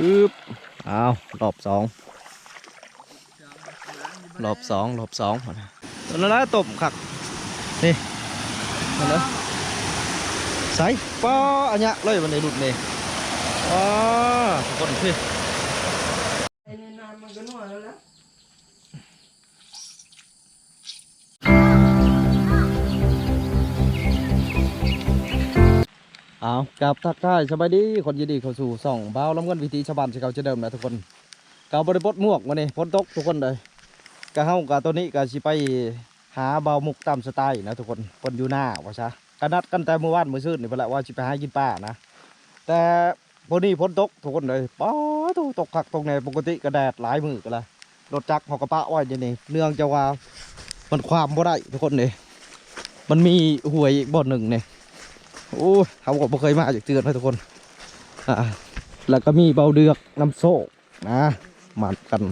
ฮึบเอารอบสองรอบสองรอบสองตอนนั้นนะตบขักนี่มาเลยใส่ป้ออันเนี้ยเลยมันในหลุดนี่ป้อทุกคนพี่ เอากลับทักทายสบายดีคนยินดีเข้าสู่ส่องเบาล้ำเงินวิธีชาวบ้านที่เขาจะเดิมนะทุกคนเกาบริบทหมวกวันนี้ฝนตกทุกคนเลยกะเฮากะตัวนี้กะสิไปหาเบามุกตามสไตล์นะทุกคนคนอยู่หน้าว่าซะกะนัดกันแต่เมื่อวานเมื่อซื่นนี่เพิ่นละว่าสิไปหากินป้านะแต่พอนี้ฝนตกทุกคนเลยป้าตตกคักตรงไหนปกติกระแดดหลายมือกันละรถจักรเฮากระปะไว้อยังนี่เนื่องจากว่ามันความบ่ได้ทุกคนเลยมันมีหวยอีกบ่อหนึ่งเนี่ย โอ้เขาก็บ่เคยมาจากเตือนนะทุกคน อ่า แล้วก็มีเบาเดือกน้ำโซ่นะมากัน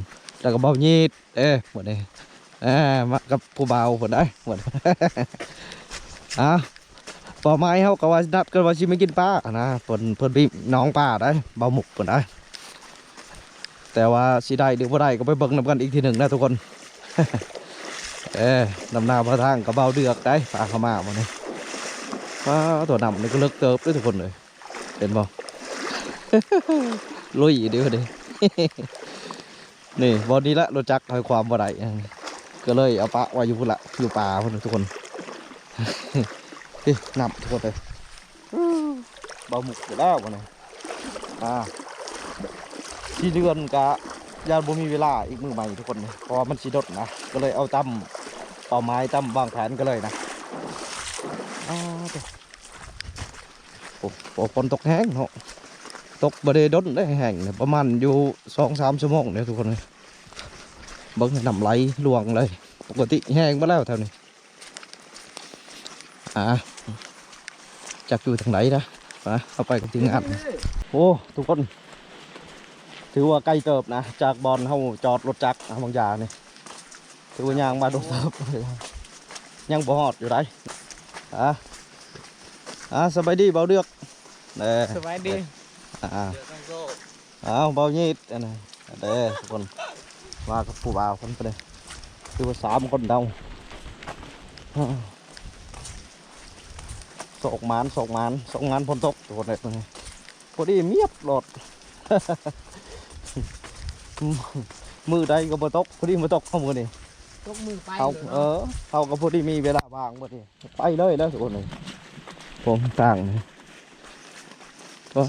แล้วก็เบายีดเอ้หมดเลยเอ้มากับผู้เบาหมดได้หมดอะปอไม้เขาก็ว่านัดกันว่าชิไม่กินปลานะเพิ่นเพิ่นพี่น้องปลาได้เบาหมุกเพิ่นได้แต่ว่าสิได้หรือบ่ได้ก็ไปเบิ่งนำกันอีกทีหนึ่งนะทุกคน เอ้นำหน้าพระทางกับเบาเดือกได้ปลาเข้ามาหมดเลย ว้าตัวดำนี่ก็เลิกเติบด้วยทุกคนเลยเห็นบ่ลุยเดียวดินี่บอนี้ละรถจักให้ความบ่ได้ก็เลยเอาปะไว้อยู่พุ่นละอยู่ป่าพุ่นทุกคนเฮ้นำทุกคนเลยเบาหมุกอยู่แล้ววันนี้อ่าที่เดือนกะยานบ่มีเวลาอีกมือใหม่ทุกคนเลยพราะมันสีดดนะก็เลยเอาตั้มเป่าไม้ตั้มวางแผนก็เลยนะ อตัวโอ้ฝนตกแห้งเนาะตกบริดนได้แห้งประมาณอยู่สองสามชั่วโมงเนี่ยทุกคนเลยเบิ้งน้ำไหลลวงเลย ปกติแห้งมาแล้วแถวนี้อ่าจากอยู่ทางไหนนะมาเอาไปกับทีมงานโอ้ทุกคน ถือว่าใกล้เติบนะ จากบอลเข้าจอดรถจักรบางอย่างนี่ถือว่ายางมาโดนเติบยังบ่ฮอดอยู่ไร อะอะสบายดีเบาเดือกเด้สบายดีอ่าเอาเบายีดอันนี้เด้ทุกคนมากับผู้บ่าวคนไปเลยคือว่าสามคนเดาอ่าสอกหมานสอกหมานสอกงานพนตกทุกคนเลยตรงนี้พอดีเมียบโหลดมือใดก็บ่ตกพอดีมาตกเข้ามือนี่ ตกมือไปเขาเออเขาก็พอดีมีเวลาว่างพอดีไปเลยแล้วทุกคนเลยผมต่างเลยก็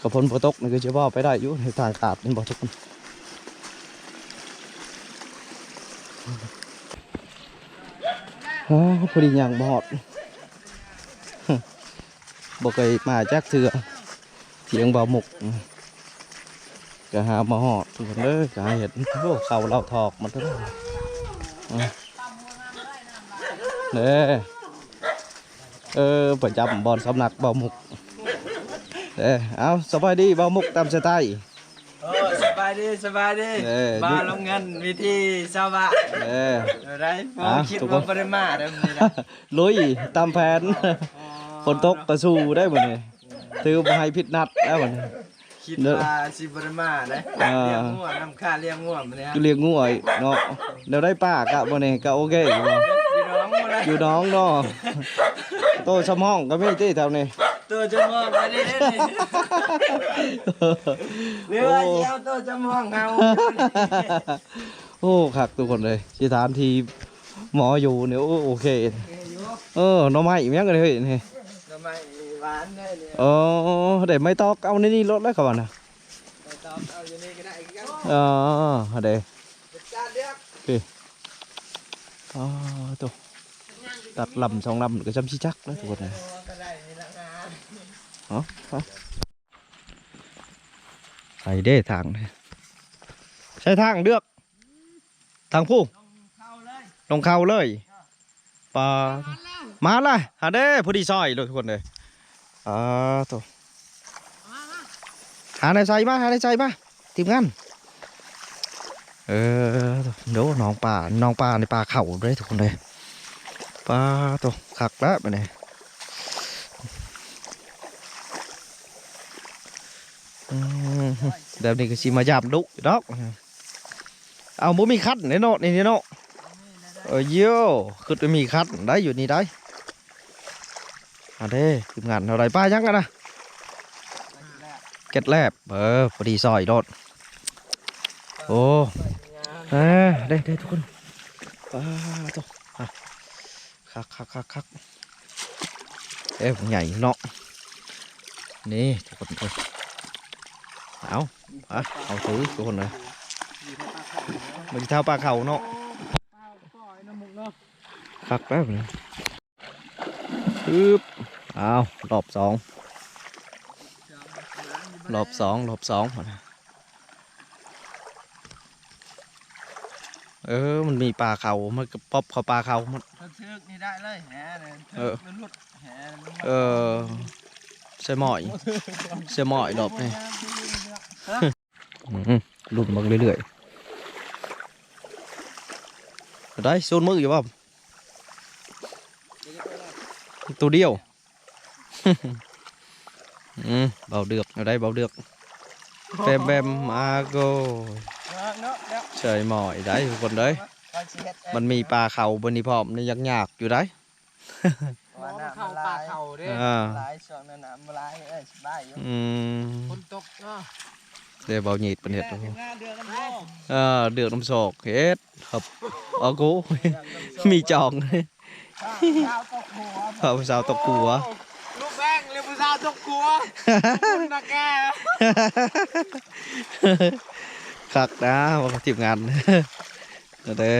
กับพลพตกนี่ก็จะว่าไปได้อยู่ในทางขาดนี่บอกทุกคนอ๋อพอดีอย่างบอดบอกเคยมาจากเถื่อเถียงบ่าวหมก ก็หามาหอดทุกคนเลยก็หาเห็นโอ้เขาเราถอกมันทั้งเด้เออประจำบอลสำนักบ่าวหมกเด้เอาสบายดีบ่าวหมกตามสไตล์โอ้สบายดีสบายดีเออมาลงเงินวิธีชาวบ้านเด้อะไรผอะมคิดทุกคนว่าปริมาเดิมนี่นะลุยตามแผนฝนตกกระสู้ได้หมดเลยถือมาให้พิษนัดได้หมดเลย คิดว่าสิปริมานะอ่าเลี้ยงงัวน้ำค่าเลี้ยงงัวมันเนี่ยกูเลี้ยงงูไอ้เนาะเดี๋ยวได้ป้ากะบ่เนี่ยกะโอเคอยู่เนาะพี่น้องมาเลยอยู่น้องเนาะโตสมองก็ไม่ที่แถวนี้ตัวจะมองไปดิหรือว่าเจ้าตัวจะมองเงาโอ้คักทุกคนเลยสถานที่หมออยู่เนี่ยโอ้โอเคอยู่เออหน้อไม้อีกแม่งเลยเฮ้ยนี่ทำไม หวานได้เนี่ยเออเดี๋ยวไม่ตอกเอาในนี่รถแล้วเขาว่านะไปตอบเอาอยู่นี่ก็ได้อีกครับเออเดี๋ยวจัดเรียกอ๋อตัวตัดลำสองลำก็จำชี้จักแล้วทุกคนนะอ๋อใส่เด้ทางใช้ทางเลือก ทางผู้ลงเข้าเลยปลามาเลยหาเด้พอดีซอยเลยทุกคนเลย อ่าตัวหาในใจมาหาในใจมาทีมงานเออเดี๋ยวน้องป่าน้องป่าในป่าเข่าเลยทุกคนเลยปลาตัวขักแล้วไปเนี่ยอืมเดี๋ยวนี้ก็สิมายามดุดอกเอาบ่มีคัดเนี่ยเนาะนี่เนาะเออโย่คือจะมีคัดได้อยู่นี่ได้ อันเด้ทีมงานเท่าไรป้ายังกันนะเก็ดแลบเออพอดีซอยโดดโอ้เออได้ได้ทุกคนป้าตัวอะคักคักคักคักเอ้ยใหญ่เนาะนี่ทุกคนเอ้ยเอาอะเอาถือทุกคนเลยมันจะเท่าปลาเขาเนาเนาะคักแป๊บนึงปึ๊บ เอารอบสองรอบสองรอบสองมานะเออ มันมีปลาเขามันก็ป๊อปเขาปลาเขามันถ้าเชือกนี่ได้เลยแหเนี่ยเออมันหลุดแหมันเออใช่หมอยใช่หมอยรอบนี่อืมหลุดมาเรื่อยๆได้โซนมืออยู่ป่ะตัวเดียวอืม เบาเดือกเอาได้เบาเดือกแบมแบมมาโกเนาะเนาะเฉยหมอยได้ทุกคนเลยไปสิเฮ็ดเองมันมีปลาเขาบนนี้พร้อมนี่ยักยากๆอยู่ได้ว่าน้ำมันลายอ่าลายช่วงนั้นน้ำมันลายเอ้ยสบายอยู่อืมฝนตกเนาะเดี๋ยวเบาหยีดเป็นเห็ดเดือนเดือนน้ำโลกเออเดือกน้ำโศกเฮ็ดครับเอากูมีจองสาวตกหัวเอาสาวตกกัว ลูกแบงเรียกผู้สาวตกหัวคุณนะแกคักนะว่าทีมงานเด้อเด้อ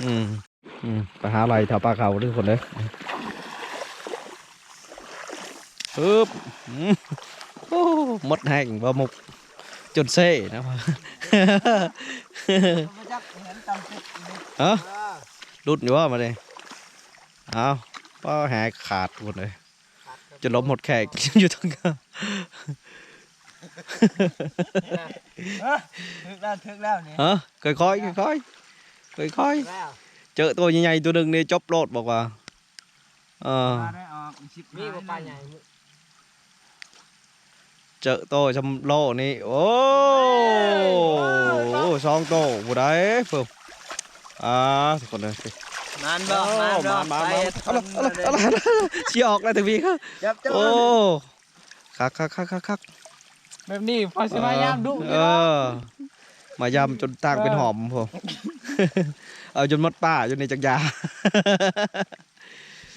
อืมอืมไปหาอะไรแถวปลาเขาทุกคนเลยปึ๊บอืมโอ้หมดแห้งบ่มุกจนเซ่นะมาจักเห็นตำติดนี่ฮะรุดอยู่ว่ามาเลยเอาป้าแหกขาดหมดเลย จะล้มหมดแขก อยู่ทั้งกันถึกแล้วถึกแล้วนี่ฮะค่อยๆค่อยๆค่อยค่อยแล้วๆเจอตัวใหญ่ๆตัวหนึ่งนี่จบโลดบอกว่าเออปลาได้ออกชิบมีปลาใหญ่เจอตัวชำโลนี่โอ้โหสองตัวบุได้เพิ่มอ่าทุกคนเลย นานบ่นานบ่มามาไปมาเอาละเอาละเอาละชี้ออกแล้วถึงพี่ครับจับจับโอ้คักคักคักคักคักแบบนี้พอสิมายามดุเออ มายำจนต่างเป็นหอมผมเอาจนหมดป้าจนในจักรยา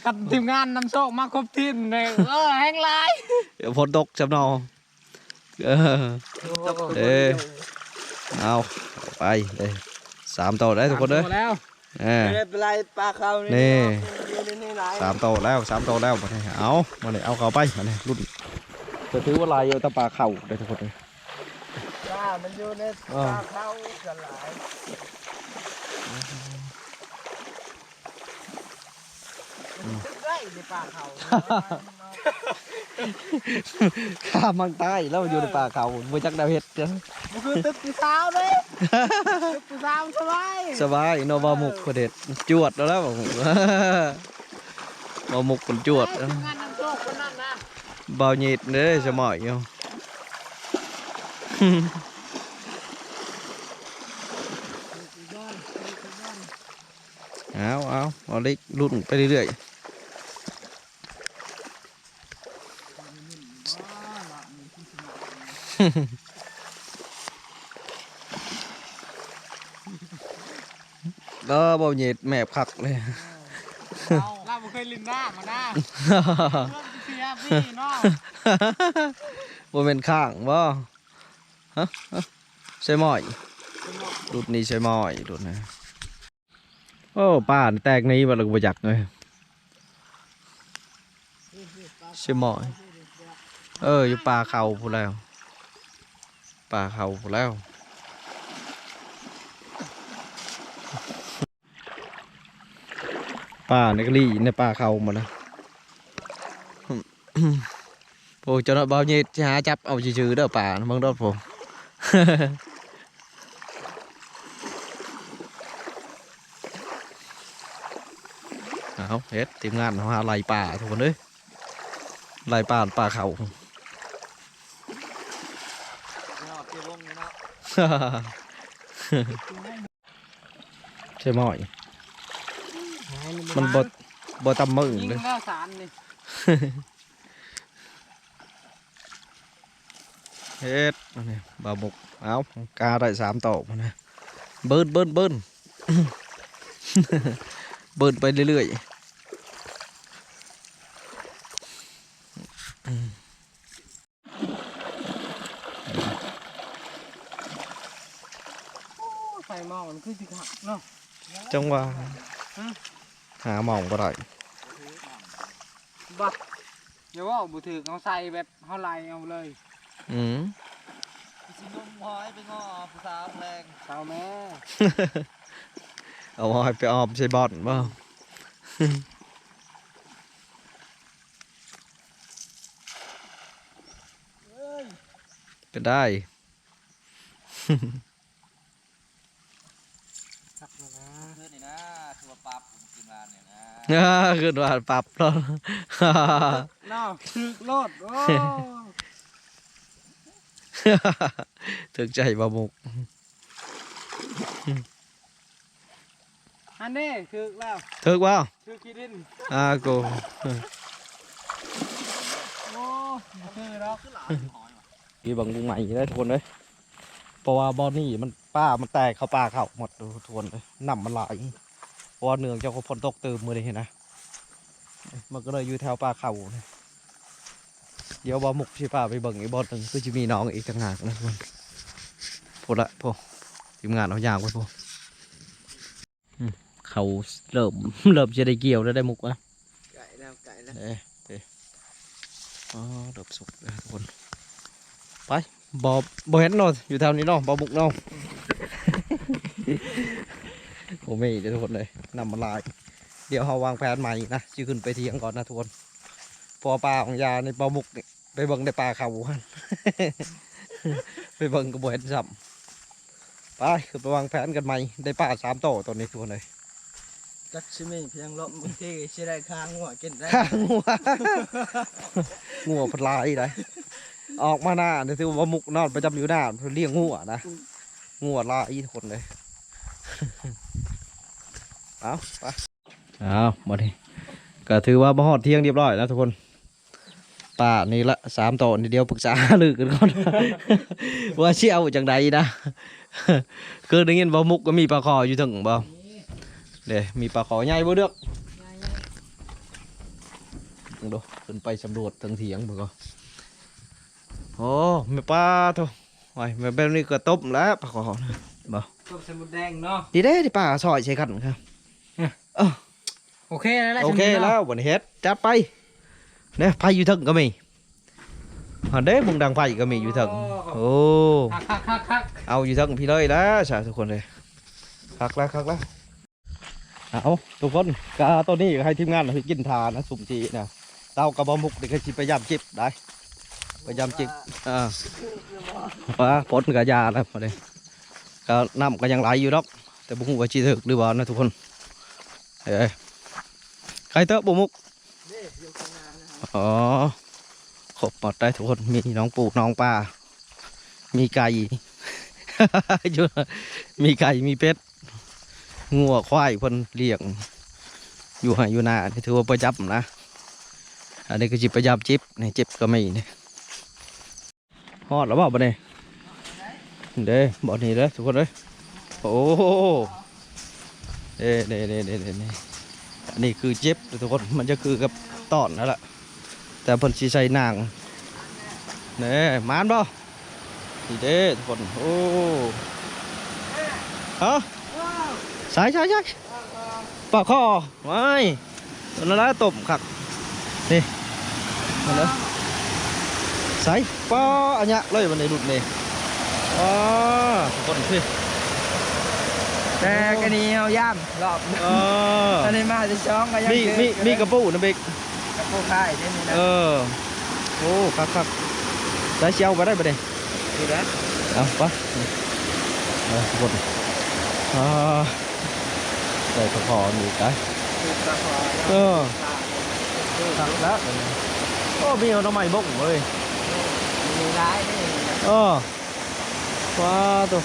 กับทีมงานนำโชคมาครบทีมเลยเออแห้งลายเดี๋ยวฝนตกจำนองเออเอ้ยเอาไปเลยสามโตวได้ทุกคนเลย แล้วเออไม่เป็นไรปลาเขานี่อยู่ในนี่หลายสามโตวแล้วสามโตวแล้วมาเนี่ยเอามาเนี่ยเอาเขาไปมาเนี่ยรุ่นจะถือว่าลายเอาแตะปลาเข่าได้ทุกคนเลยปลามันอยู่ในอ่าปลาเขากันหลายได้ ในปลาเขาข้ามมังใต้แล้วอยู่ในป่าเขาบ่จักดาวเฮ็ดจ้ะมันคือตึกผู้สาวเลยตึกผู้สาวสบายสบายโนบามุกประเด็ดจวดแล้วแล้วบอกผมบามุกคนจวดทีมงานนำโชคคนนั้นนะบาวหยีดเด้อสมอยอยู่เอาเอาเอาเล็กรุ่นไปเรื่อยๆ ก็บาวหยีดแมบคักเลยเราไม่เคยลินหน้ามาหน้าเริ่มเสียพี่เนาะบ่เป็นข้างบ่ฮะฮะใช่หมอยดุดนี้ใช่หมอยดุดนะโอ้ป้านี่แตกนี้บ่เราก็บ่อยากเลยใช่หมอยเอออยู่ป่าเขาพูนแล้ว ป่าเขาพูนแล้วป่าในกะลี่ในป่าเขาหมดเลยโอ้ cho nó bao nhiêu hả chấp ông chỉ trừ đó bà nó mong đó phụ เอาเฮ็ดทีมงานเขาหาไล่ป่าทุกคนเลยไล่ป่าป่าเขา ใช่หมอย มันบดบดตำมึงยิงเลยแล้วสารนี่เฮ็ดอันนี้บาบุกเอากาได้สามตอกมานะเบิ้นเบิ้นเบิ้นเบิ้นไปเรื่อยใส่หม้อมันคือสิขับ เนาะๆจังหว่าหาหมองก็ได้บักเดี๋ยวว่าบุถือเขาใส่แบบเขาไล่เอาเลยอืมสินุ่มหอยไปงอผู้สาวแรงเช้าแม่ เอาหอยไปออมใส่บอลบ่าก็ได้ ขับแล้วนะ เพื่อนนี่นะคือว่าปั๊บผมกินร้านเนี่ยนะ อ่า ขึ้นว่าปรับแล้วเนาะถึกโลดโอ้ถึงใจบาบุกอันนี้ถึกแล้วถึกว่าถึกขี้ดินอ่ากูโอ้บ่คือดอกมีบางบุงใหม่ได้ทุกคนเลยเพราะว่าบอลนี่มันป้ามันแตกเข้าป่าเข้าหมดทุกคนเลยน้ำมันไหล เพราะว่าเนืองเจ้าก็ฝนตกตื่มมือเลยเห็นนะมันก็เลยอยู่แถวป่าเขาเนี่ยเดี๋ยวบอมุกชิป่าไปเบิ่งอีกบอลหนึ่งคือจะมีน้องอีกต่างหากนะทุกคนพูดละพอทีมงานเอายางไว้พออืมเขาเริ่มเริ่มจะได้เกี่ยวแล้วได้มุกวะไก่แล้วไก่แล้วเอ๊ะเอ๊ะอ๋อเริ่มสุกแล้วทุกคนไปบอบอเห็นเนาะอยู่แถวนี้เนาะบอมุกเนาะ โอ้ไม่เดี๋ยวทุกคนเลยนำมาลาย เดี๋ยวเราวางแผนใหม่นะจะขึ้นไปเที่ยงก่อนนะทุกคนพอปลาของยาในปลาหมุกนี่ไปเบิ่งในปลาเขาหันไปเบิ่งกระบเห็นซ้ำไปคือไปวางแผนกันใหม่ได้ปลาสามโตวตัวนี้ทุกคนเลยจักชิมีเพียงลมบางทีชิได้ค้างหัวกินได้ข้างหัวงัวพลายได้ออกมาหน้าเนี่ยถือว่ามุกนอนประจำอยู่หน้าเลี้ยงงัวนะงัวลายทุกคนเลย เอาไปเอามาดิก็ถือว่ามาหอดเที่ยงเรียบร้อยแล้วทุกคนป่านี่ละสามต่อนี่เดียวปรึกษาลือกันก่อน ว่าเชี่ยวจังใดนะคือได้ยินบ่มุกก็มีปลาคออยู่ถึงบ่เดี๋ยวมีปลาคอใหญ่บ่เด้อกลองดูขึ้นไปสำรวจทางเถียงเบิ่งก่อนโอ้ไม่ปลาโถไว้แม่แบบนี้ก็ต้มแล้วปลาขอนะต้มสมุนแดงเนาะดีเด้ที่ปลาซอยใช้กันครับ โอเคแล้วล่ะโอเคฉันแล้ววันนี้เฮ็ดจัดไปเนี่ยไฟอยู่ถึงก็มีอันเด้มึงดังไฟก็มีอยู่ถึงโอ้คักคักคักคักเอาอยู่ถึงพี่เลยแล้วใช่ทุกคนเลยคักแล้วคักแล้วเอาทุกคนกาตัวนี้ให้ทีมงานให้กินทานนะสุ่มจีนะเต้ากระบอกมุกเด็กสิพยายามจิบได้พยายามจิบอ่าว่าผลกับยาแล้วมาเลยก็น้ำก็ยังไหลอยู่ดอกแต่บุ้งว่าชีถึกหรือเปล่านะทุกคน เอ้ยใครเตอะบุมุกอ๋อครบหมดได้ทุกคนมีน้องปูน้องปลามีไก่อยู่มีไก่มีเป็ดงัวควายเพิ่นเลี้ยง อยู่หอยู่นานี่ถือว่าประจับนะ อันนี้ก็จิบประจับจิบนี่จิบก็ไม่นี่ฮอดแล้วเปล่าบ่เนี่ยเด้บ่อนี่เด้อทุกคนเด้อโอ้ เด้เด้เด้เด้เนี่อันนี้คือเจ็บทุกคนมันจะคือกับตอนนั่นแหละแต่เพิ่นสิใส่นางเน่มานบ่นี่เด้ทุกคนโอ้ฮะใส่ใส่ใส่ปากคอไว้ตัวนั่นละตบขักนี่นั่นและใส่ป้ออันเนี้ยเลยมันในหลุดนี่อ๋อทุกคนพี่ แต่กันนี้เอาย่ามรอบเอออันนี้มาที่ช่องก็ยังมีเจอมีมีกระปูนะเบกกับพวกค่ายได้นี่นะเออโอ้ครับครับได้เชียวไปได้ปะเนี่ยดูนะเอาไปเอาทุกคนอ่าได้ขอขอหนูได้ดูตาขวาเออครับแล้วโอ้มีเอาทำไมบ้งเลยมีร้ายนี่เออว้าวตัว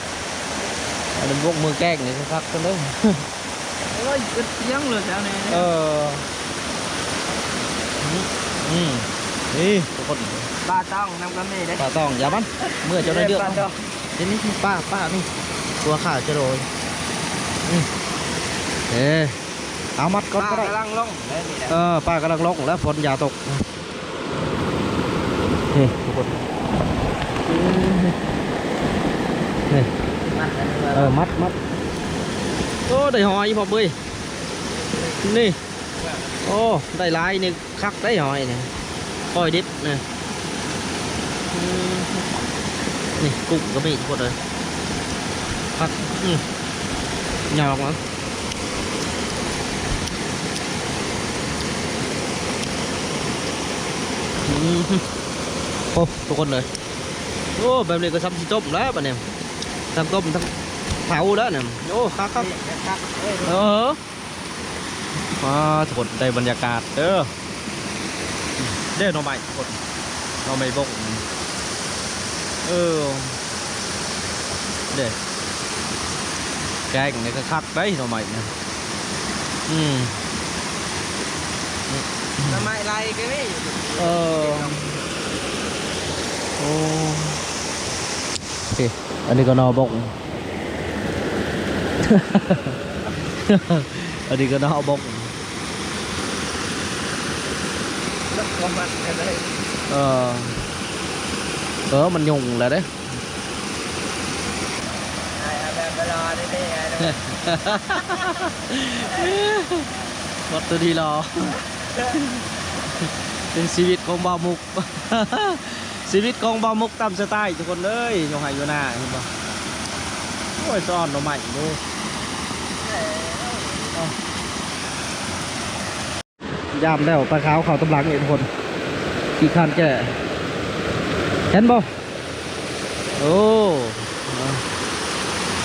อันนี้พวกมือแกล้งนี่คักกันเลยโอ้ยอึดยังเลยแถวนี้เอออืมนี่ทุกคนป้าต้องนำกันนี่ได้ป้าต้องอย่ามันเมื่อเจ้าได้เลือกป้าเอาต้องเดี๋ยวนี้ป้าป้านี่ตัวขาจะโรยอืมเอ๊ะเอามัดก่อนป้าก็ได้กำลังลงได้นี่แหละเออป้ากำลังลงแล้วฝนอย่าตกนี่ทุกคนนี่มาแล้ว เออมัดมัดโอ้ได้หอยพอเบยนี่โอ้ได้ลายนี่คักได้หอยนี่ปล่อยดิบนี่นี่กุ้งก็มีทุกคนเลยคักอืมหยอกมั้งอืมโอ้ทุกคนเลยโอ้แบบนี้ก็ซ้ำสิต้มแล้วปะเนี่ย ทั้งต้มทั้งเผาแล้วเนี่ยโอ้คักคักครับเอ้ยเออว้าทุกคนได้บรรยากาศเด้อเด้อหน่อไม้ทุกคนหน่อไม้บกเออเด้อแกงนี่ก็คักได้หน่อไม้เนี่ยอืมทำไมไรกันนี่เออโอ้โอเค อันนี้ก็หนอบก อันนี้ก็หนอบกแล้วก็มันกันเลยเออเออ มันยุงแล้วเด้ไอ้แบบเวลาได้ได้ไอ้วัดตัวดีรอ เป็นชีวิตของบ่าวมุก ชีวิตของบ่าวมุกตามสไตล์ทุกคนเลยยงไหอยู่หน้าเห็นปะโอ้ยซ่อนหน่อใหม่ดูยามแล้วปลาขาวเขาตำลังเองทุกคนขี้ข้านแก่เห็นบ่โอ้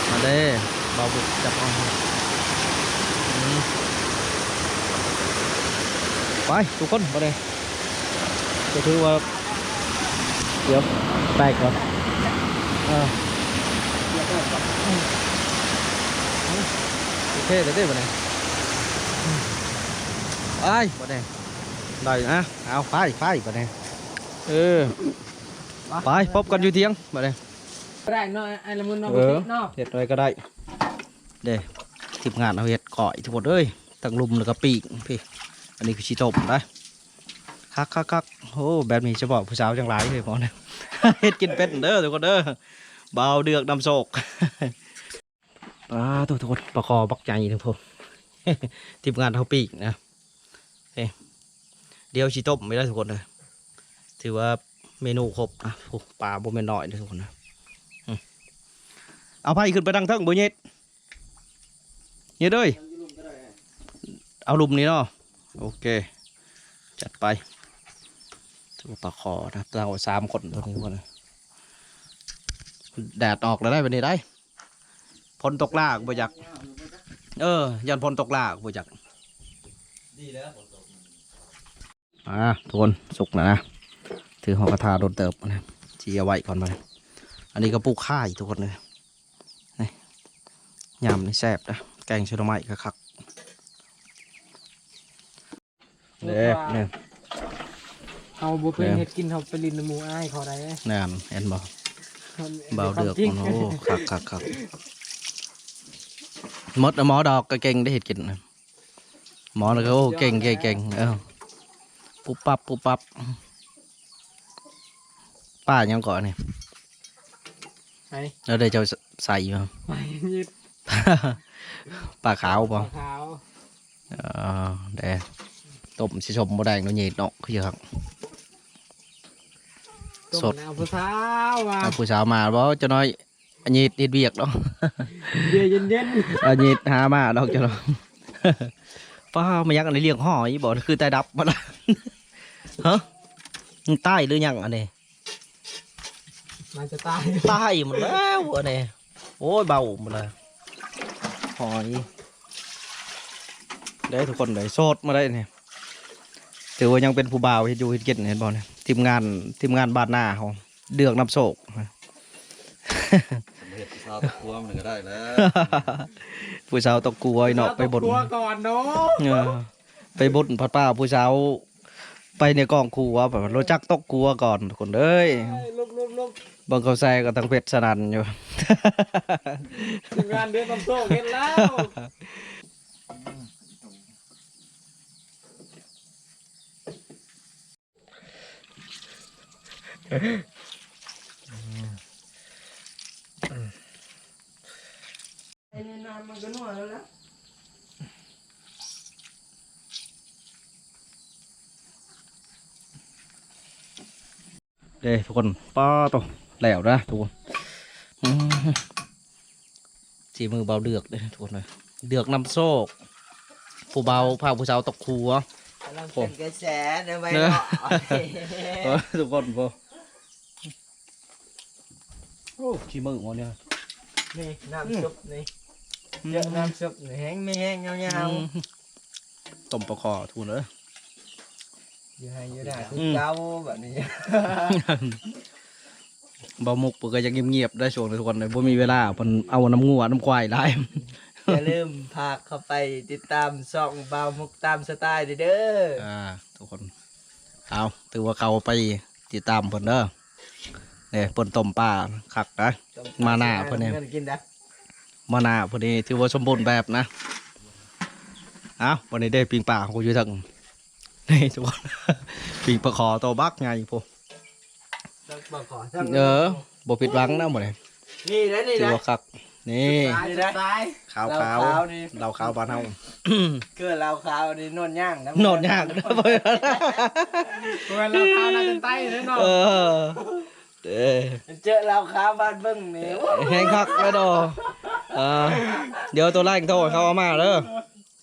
มาเด้บ่าวมุกจับเอาอืมไปทุกคนมาเลยจะถือว่า เดี๋ยวแตกก่อนเออโอเคเดี๋ยวได้มาเลยไปมาเลยได้นะเอาไปไปมาเลยเออไปพบกันอยู่เที่ยงมาเลยแรงเนาะไอ้ละมุนเนาะเออเนาะเห็ดอะไรก็ได้เด้ทีมงานเอาเห็ดก่อยทุกคนเอ้ยตั้งลุมแล้วก็ปีกพี่อันนี้คือชีต้มนะ คักคักคักโอ้แบบนี้จะบอกผู้สาวจังไรเลยพอเนี่ยเห็ดกินเป็ดเด้อทุกคนเด้อเบาเดือกนำโศกอ่าทุกทุกคนประคอบักใจทุกคนทีมงานเอาปีกนะเดี๋ยวชีต้มไม่ได้ทุกคนเลยถือว่าเมนูครบนะปลาบ่แม่นน้อยนะทุกคนนะเอาไผ่ขึ้นไปดังเทิงบ่เย็ดเย็ดเอ้ยเอาลุมนี้เนาะโอเค จัดไป ตัวปลาคอนะเราสามคนตัวนี้คนนะแดดออกแล้วได้วันนี้ได้พลตกลากบ่อยากเออ ยันพลตกลากบ่อยากอ่าทุกคนสุกนะนะถือหอกระทาโดนเติบนะจีเอาไว้ก่อนมาอันนี้ก็ปลูกข้ายทุกคนเลยยำนี่แซ่บนะแกงเชอร์ไม้ก็คักเด้เนี่ย เอาบ่เคยเฮ็ดกินเขาไปลินน้ำหมูอ้ายเขาได้แน่นเห็นบ่เบาเดือกจริงโอ้คักคักคักมดน่ะหมอดอกก็เก่งได้เห็ดกินนะหมอน่ะก็โอ้เก่งเก่งเก่งเออปุ๊บปั๊บปุ๊บปั๊บป้ายังก่อนนี่ไอ้แล้วได้เจ้าใส่อยู่ไปยืดป้าขาวป่ะขาวเออเด้ต้มสิชมบ่แดงเนาะเย็ดเนาะคือครับ สดเอาผู้สาวว่ะเอาผู้สาวมาบ่จะน้อยอันนี้เฮ็ดเวียกเนาะเบียร์เย็นอันนี้หามาดอกจะน้อยป้ามายักอันนี้เลี้ยงหอยบ่คือแต่ดับมาละฮะมันใต้หรือยังอันนี้ๆมันจะตายใต้หมดแล้วอันนี้โอ้ยเบาหมดเลยหอยได้ทุกคนเลยโสดมาได้เนี่ยถือว่ายังเป็นผู้บ่าวเฮ็ดอยู่เฮ็ดกินเห็นบ่เนี่ย ทีมงานทีมงานบ้านหน้าเขาเดือกน้ำโศกเราตะกัวมันก็ได้แล้วผู้สาวตกกลัวไอ้เนาะไปบนตัวก่อนเนาะเออไปบนพัดป้าผู้สาวไปในกองครัวแบบรู้จักตกกลัวก่อนทุกคนเอ้ยลุกลุกลุกบางเขาใส่ก็ตั้งเป็ดสนันอยู่ทีมงานเดือนต้นโซ่เห็นแล้ว ไอ้นี่น้ำมันก็นัวแล้วนะเด้ทุกคนป้าโตแล้วนะทุกคนอืมสีมือเบาเดือกเลยทุกคนเลยเดือกน้ำโซกผู้เบาพาผู้สาวตกครัวกำลังเป็นกระแสในใบเนอะเนาะเออทุกคนพอ โอ้ขี้มือหมดเนี่ยนี่น้ำซุปนี่เยอะน้ำซุปนี่แห้งไม่แห้งยาวต้มปลาคอทุกคนเลยๆอยู่ให้อยู่ได้คืออืมเก้าแบบนี้เบามุกเปิดก็ยังเงียบๆได้ช่วงนี้ทุกคนเลยบ่มีเวลาเพิ่นเอาน้ำงัวน้ำควายไล่อย่าลืมพากเข้าไปติดตามช่องเบามุกตามสไตล์เด้ออ่าทุกคนเอาถือว่าเขาไปติดตามเพิ่นเด้อ เนี่ยเพิ่นต้มปลาคักนะมาหน้าเพิ่นเนี่ยงิกินนะมาหนาพอดีถือว่าสมบูรณ์แบบนะเอาวันนี้ได้ปิงป่าของกูอยู่ทางนี่ทุกคนปิงปลาคอตัวบักไงพวกต้องบอกขอทั้งเออบ่ผิดหวังนะหมดเลยนี่นะนี่ถือนะว่าคักนี่นี่นะขาวเราขาวขาวนี่เราขาวบานเฮาเกิดเราขาวนี่นวลย่างะโนดยากนะเพื่อนตัวเราเท้าหน้าจนใต้เลยเนาะ เออเด้อเจอเราขาวบ้านเบิ้งนี่แห้งคักแล้วดอเออเดี๋ยวตัวแรกโทรให้เขาเอามาเด้อ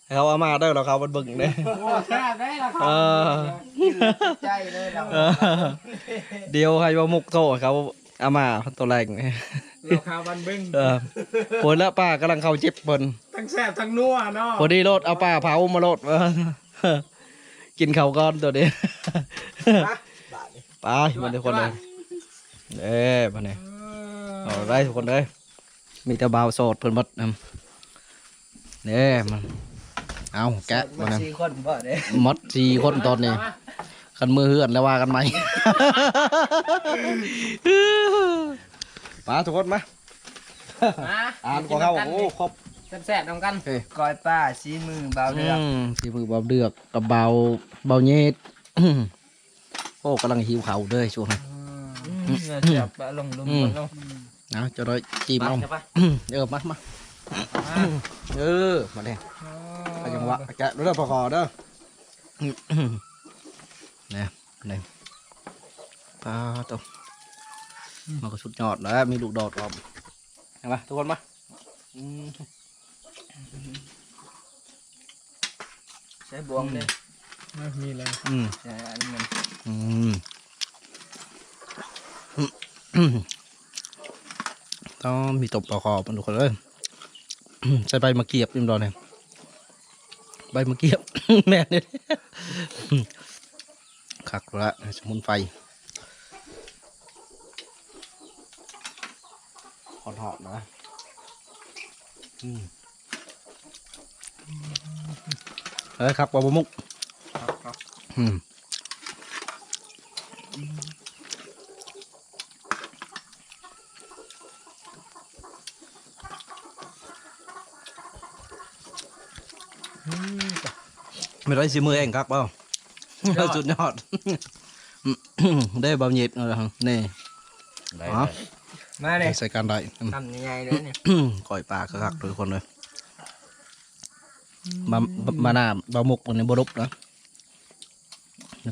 ให้เขาเอามาเด้อเราเขาบันบึงเด้อโอ้แซ่บได้ละคเอรับอกินใจเลยเราเออเดี๋ยวให้ว่ามุกโทรเขาเอามาตัวแรกนี่เราข้าวบันบึ้งเออผลละป้ากำลังเข้าจิบเพิ่นทั้งแซ่บทั้งนัวเนาะพอดีโลดเอาป้าเผามาโลดเออกินข้าวก่อนตัวนี้ไปมาทุกคนเลย เอ้มาเนี่ยเอาได้ทุกคนเลยมีแต่บ่าวโสดเพิ่นหมดนํเด้มันเอาแกะมัมานเนี่ยสี่คนบ่เด้หมดสี่คนตอนนี้คันมือเหือนแล้วว่ากันไหมมาทุกคนมามาอ่านของเขาโอ้ครบแซ่บๆนำกันก้อยป้าสีมือเบาเดือกมสีมือเบาเดือกกับเบาเบาเย็ดโอ้กำลังหิวเขาวเลยช่วงนี้ เนื้อเสียบปะลงลุมอืมลงนะจะได้จีมเอาไปเออมามาเออมาเลยไปจังหวะแกะเด้อพอคอเด้อเนี่ยเนี่ยปลาตัวมันก็สุดยอดแล้วมีลูกโดดรอบเห็นไหมทุกคนมาอืมใช้บวงเลยไม่มีเลยอืมใช่อันนี้มันอืมอืม ต้องมีตบปลาคอเป็นทุกคนเลยใส่ใบมะเกียบริมดอนเนี่ยใบมะเกียบแม่เนี่ยขักละสมุนไฟหอมหอมนะอืมเอ้ยครับปลาบะมุกอืม ไม่ได้สิมือเองครับเปล่าสุดยอด ได้บะหมี่เออนี่ได้อ๋อมาเลยใส่การได้อืมทำยังไงเลยเนี่ยก่อยปลาคักๆทุกคนเลยมามาหน้าบะมุกมันในบรุบนะ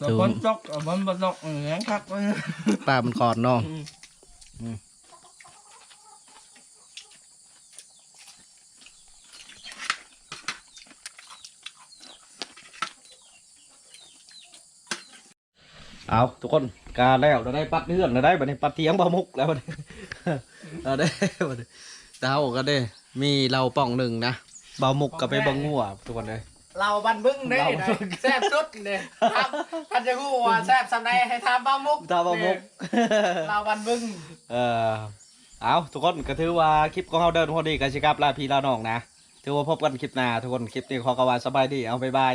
ตัวคือฝนตกฝนบ่ตกอย่างนี้ครับปลามันคอนเนาะอืม เอาทุกคนการแล้วเราได้ปัดเลื่อนเราได้บัดนี้ปัดเทียงบะมุกแล้วบัดนี้เราได้บัดนี้เต้าก็ได้ มีเราป่องหนึ่งนะบะมุกกับไปบังงัวทุกคนเลยเราบันบึ้งได้เราได้แซ่บสุดเลยครับท่านจะพูดว่าแซ่บสำใดให้ทำบ้ามุกตาบะมุกเราบันบึ้งเออเอาทุกคนก็ถือว่าคลิปของเราเดินพอดีกันสิครับลาพี่ลาน้องนะถือว่าพบกันคลิปหน้าทุกคนคลิปนี้ขอกล่าวว่าสบายดีเอาบ๊ายบาย